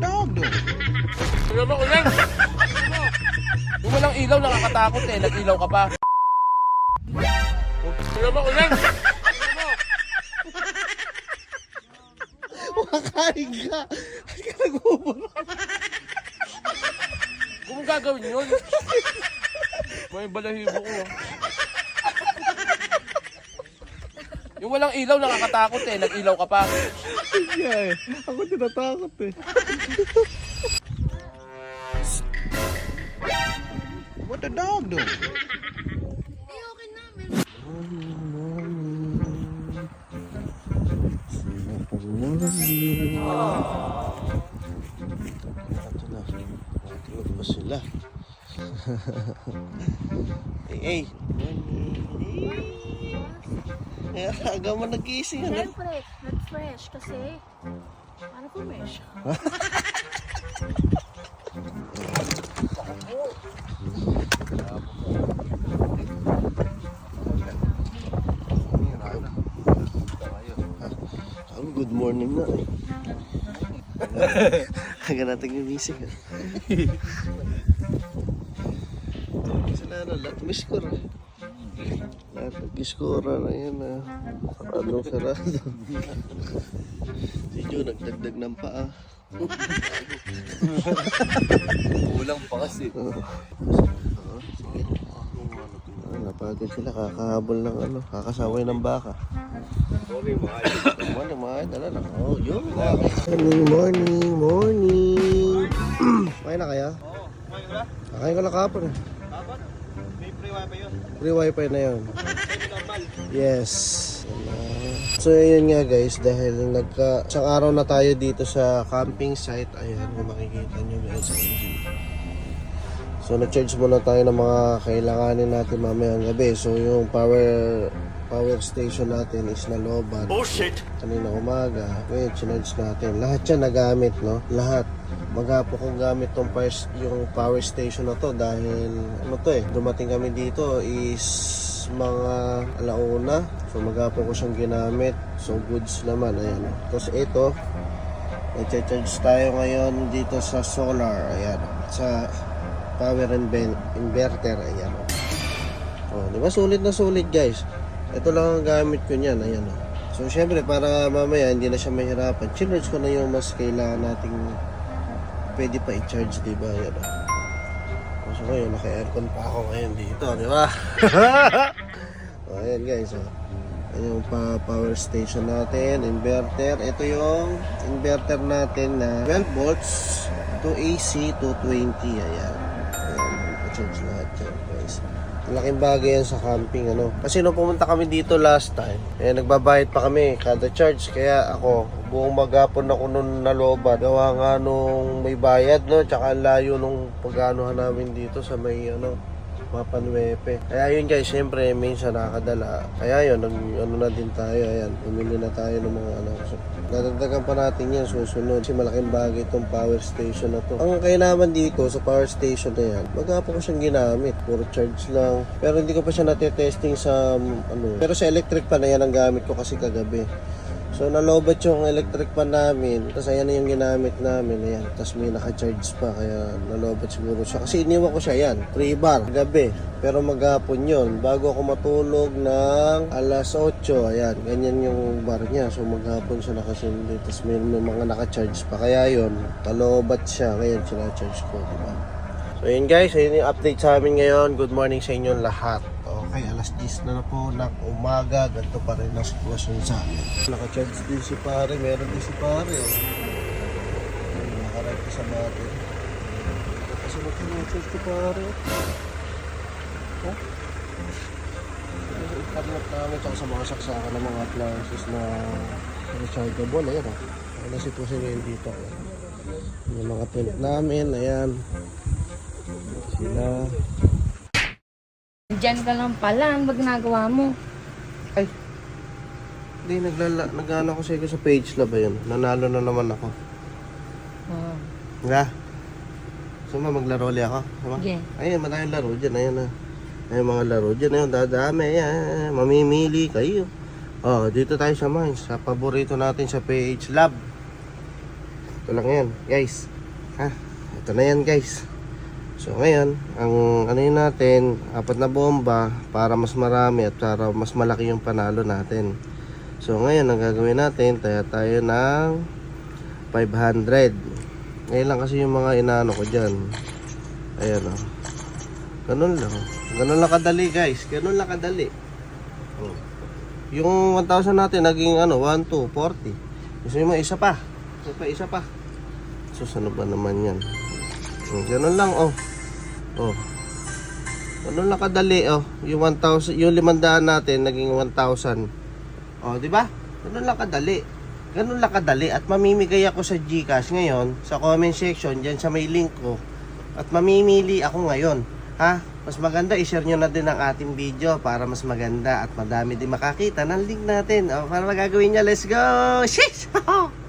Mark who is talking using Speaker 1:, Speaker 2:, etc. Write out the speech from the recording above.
Speaker 1: dog do?
Speaker 2: Tingnan mo, ulan! Yung walang ilaw, nakakatakot eh. Nag-ilaw ka pa. Tingnan mo, ulan!
Speaker 1: Makain ka. Ba't ka nag-uburo?
Speaker 2: Kung gagawin yun. May balahibo ko. ah. Yung walang ilaw, nakakatakot eh. Nag-ilaw ka pa.
Speaker 1: Yeah, eh. Ako tinatakot eh. What the dog do? Ito na. Natulog pa sila. hey, hey. Eh, aga mo nagising. Ano?
Speaker 3: Siyempre, nag-fresh kasi ano po?
Speaker 1: Sabi, good morning na eh. Aga natin gumising ah. Kasi na ano, lahat may score Lahat nag-score na yan ah. Sarado, sarado. Si Joe nagdagdag ng paa.
Speaker 2: Kulang pa kasi.
Speaker 1: Ah, napagod sila, kakahabol ng ano, kakasaway ng baka. Morning, mga idol. Ano? Oh, yun. Morning, morning, morning. Kumain na kaya? Kakain ko na kapon eh. Free wifi na yun. Yes. So yun nga guys, dahil nagka isang araw na tayo dito sa camping site, ayan kung makikita nyo guys. So na-charge muna tayo ng mga kailanganin natin mamayang gabi. So yung power power station natin is naloban. Oh shit! Kanina umaga, ngayon chinarge natin. Lahat yan nagamit, no? Lahat. Magapo kong gamit tong power, yung power station na to dahil ano to eh, dumating kami dito is mga alauna. So magapo ko siyang ginamit. So goods naman, ayan. Tapos ito, nag-charge tayo ngayon dito sa solar, ayan. Sa power inverter, ayan. Oh, di ba sulit na sulit guys. Ito lang ang gamit ko niyan, ayan. Oh. So syempre para mamaya hindi na siya mahirapan, charge ko na yung mas kailangan nating pwede pa i-charge, di ba? Ayan. Oh. So ngayon, naka-aircon pa ako ngayon dito, di ba? oh, ayan guys, oh. Ayan yung pa power station natin, inverter. Ito yung inverter natin na 12 volts to AC 220. Ayan. Ayan, charge lahat yan guys. Malaking bagay yan sa camping ano. Kasi nung pumunta kami dito last time, eh nagbabayad pa kami kada charge. Kaya ako, buong magapon ako nung naloba. Gawa nga nung may bayad no, tsaka layo nung paganohan namin dito sa may ano, mapanwepe. Kaya yun guys, syempre minsan nakakadala. Kaya yun, nag, ano na din tayo, ayan, pumili na tayo ng mga ano. So, dadagdagan pa natin yan susunod. Kasi malaking bagay itong power station na to. Ang kainaman dito sa power station na yan, magapo ko siyang ginamit. Puro charge lang. Pero hindi ko pa siya natetesting sa um, ano. Pero sa electric pan na yan ang gamit ko kasi kagabi. So nalobat yung electric pan namin. Tapos ayan yung ginamit namin. Ayan. Tapos may naka-charge pa. Kaya nalobat siguro siya. Kasi iniwan ko siya yan. 3 bar. Gabi. Pero maghapon yun. Bago ako matulog ng alas 8. Ayan. Ganyan yung bar niya. So maghapon siya nakasindi. Tapos may, may mga naka-charge pa. Kaya yun. Nalobat siya. Ngayon sinacharge ko. Diba? So yun guys. Ayun yung update sa amin ngayon. Good morning sa inyong lahat. Okay, alas 10 na na po ng umaga. Ganito pa rin ang sitwasyon sa amin. Naka-charge din si pare. Meron din si pare. Oh. Naka-right sa natin. Kasi mag-charge si pare. Oh. Ikarnot namin tsaka sa mga saksakan ng mga appliances na rechargeable. Ayan oh. Ano sitwasyon ngayon dito. oh. Yung mga tent namin. Ayan. Sila.
Speaker 3: Diyan ka lang pala, ano ba ginagawa mo?
Speaker 1: Ay. Hindi, naglala, nag-ano ko sa sa page na ba yun? Nanalo na naman ako.
Speaker 3: Oh,
Speaker 1: Nga. Suma, maglaro ulit ako. Suma?
Speaker 3: sige.
Speaker 1: Ayun, madaming laro dyan. Ayun na. Ayun, mga laro dyan. Ayun, dadami. Ayan, mamimili kayo. Oh, dito tayo sa mines. Sa paborito natin sa PH Lab. Ito lang yan, guys. Ha? Ito na yan, guys. So ngayon, ang ano yun natin, apat na bomba para mas marami at para mas malaki yung panalo natin. So ngayon, ang gagawin natin, taya tayo ng 500. Ngayon lang kasi yung mga inaano ko dyan. Ayan o. Ganun lang. Ganun lang kadali guys. Ganun lang kadali. Oh. Yung 1,000 natin naging ano, 1, 2, 40. Gusto mo isa pa. Isa pa, isa pa. Ano ba naman yan? Hmm, Ganun lang, oh. Oh. Ganun lang kadali, oh. Yung 1,000, yung 500 natin naging 1,000. Oh, di ba? Ganun lang kadali. Ganun lang kadali at mamimigay ako sa GCash ngayon sa comment section diyan sa may link ko. At mamimili ako ngayon. Ha? Mas maganda i-share nyo na din ang ating video para mas maganda at madami din makakita ng link natin. O, para magagawin niya, let's go! Sheesh!